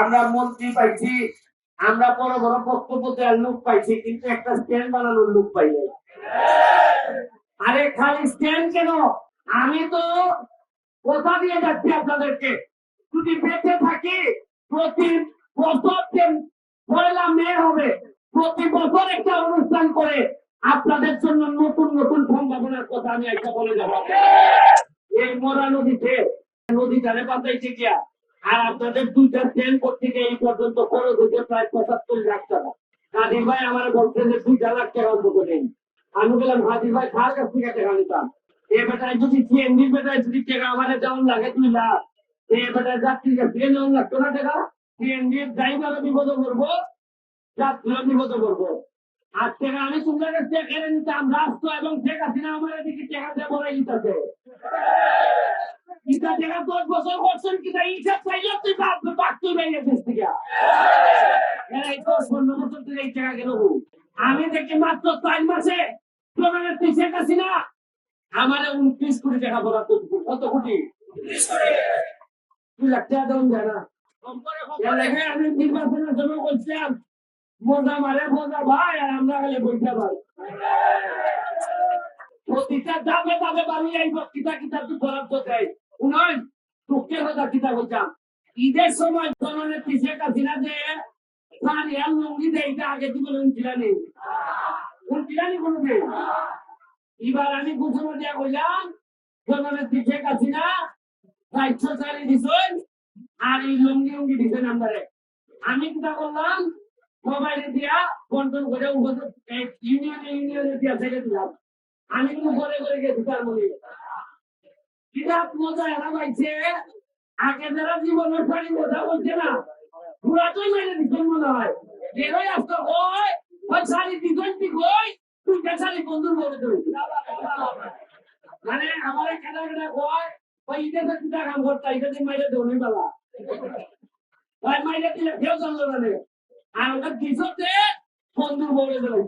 আমরা মন্ত্রী পাইছি, আমরা বড় বড় বক্তব্য দেওয়ার লোক পাইছি, কিন্তু একটা স্ট্যান্ড বানানোর লোক পাই নাই। আরে খালি স্ট্যান্ড কেন? আমি তো কথা দিয়ে যাচ্ছি আপনাদেরকে। যদি বেঁচে থাকি, প্রতি বছর পয়লা মে হবে, প্রতি বছর একটা অনুষ্ঠান করে আপনাদের জন্য নতুন নতুন সম্ভাবনার কথা আমি একটা বলে যাব এই মরা নদীতে, নদী নদীটারে বাঁচাইছে গিয়া আর আপনাদের দুইটা ট্রেন করতে গিয়ে এই পর্যন্ত খরচ হচ্ছে প্রায় পঁচাত্তর লাখ টাকা। কাদির ভাই আমার বলছেন যে দুইটা লাখ টাকা অন্তত নেই আমি বললাম, হাজির ভাই, কার কাছ থেকে টাকা নিতাম? এ বেটায় যদি সিএনজি বেটায় যদি টাকা আমার যেমন লাগে দুই লাখ, এ বেটায় যাত্রীর কাছে যেমন লাগতো না টাকা সিএনজি ড্রাইভারও বিপদ করব যাত্রীও বিপদ করব আর টাকা আমি কাছে কেড়ে নিতাম রাষ্ট্র এবং শেখ হাসিনা আমার এদিকে টাকা দিয়ে বড়াই নিতেছে ইটা টাকা দশ বছর করছেন কিনা হিসাব চাইলে তুই বাপ বাপ তুই বেরিয়ে দেশ থেকে এই দশ পনেরো বছর তুই এই টাকা কেন আমি দেখি মাত্র চার মাসে প্রমাণের তুই শেখ হাসিনা আমার উনত্রিশ কোটি টাকা বরাদ্দ দিবো। কত কোটি? তুই লাখ টাকা দেন। যায় না আমি নির্বাচনের জন্য বলছিলাম মজা মারে মজা ভাই আর আমরা গেলে বইটা ভাই। প্রতিটা দামে দামে বাড়ি আইব কিতা কিতা তুই বরাদ্দ দেয়। উনয় তোকে কথা কিতা বলতাম? ঈদের সময় জননের পিছিয়ে কাছিনা যে সারিয়াল লুঙ্গি দেয় এটা আগে তুই বলে উনছিলানি উনছিলানি কোনো দিন? এবার আমি ঘোষণা দিয়া কইলাম জননের পিছিয়ে কাছিনা সাতশো চালি দিছেন, আর এই লুঙ্গি উঙ্গি দিছেন আমারে আমি কিতা করলাম, মোবাইলে দিয়া কন্ট্রোল করে ইউনিয়নে ইউনিয়নে দিয়া ছেড়ে দিলাম। আমি কিন্তু ঘরে ঘরে গিয়ে ঢুকার মনে কিতাব মজা এরা পাইছে আগে যারা জীবনের পানি মজা বলছে না পুরাতন মেরে দিচ্ছেন মনে হয়। যেরই আসতো, ওই ওই শাড়ি দিচ্ছেন ঠিক ওই, তুই শাড়ি বন্ধুর বলে দেবে মানে আমার কেনা কেনা কয় ওই ঈদে তো কিতা কাম করতা ঈদে দিন মাইরে ধরনি বাবা ওই মাইরে দিলে কেউ জানলো না। আর ওটা দিছতে বন্ধুর বলে দেবে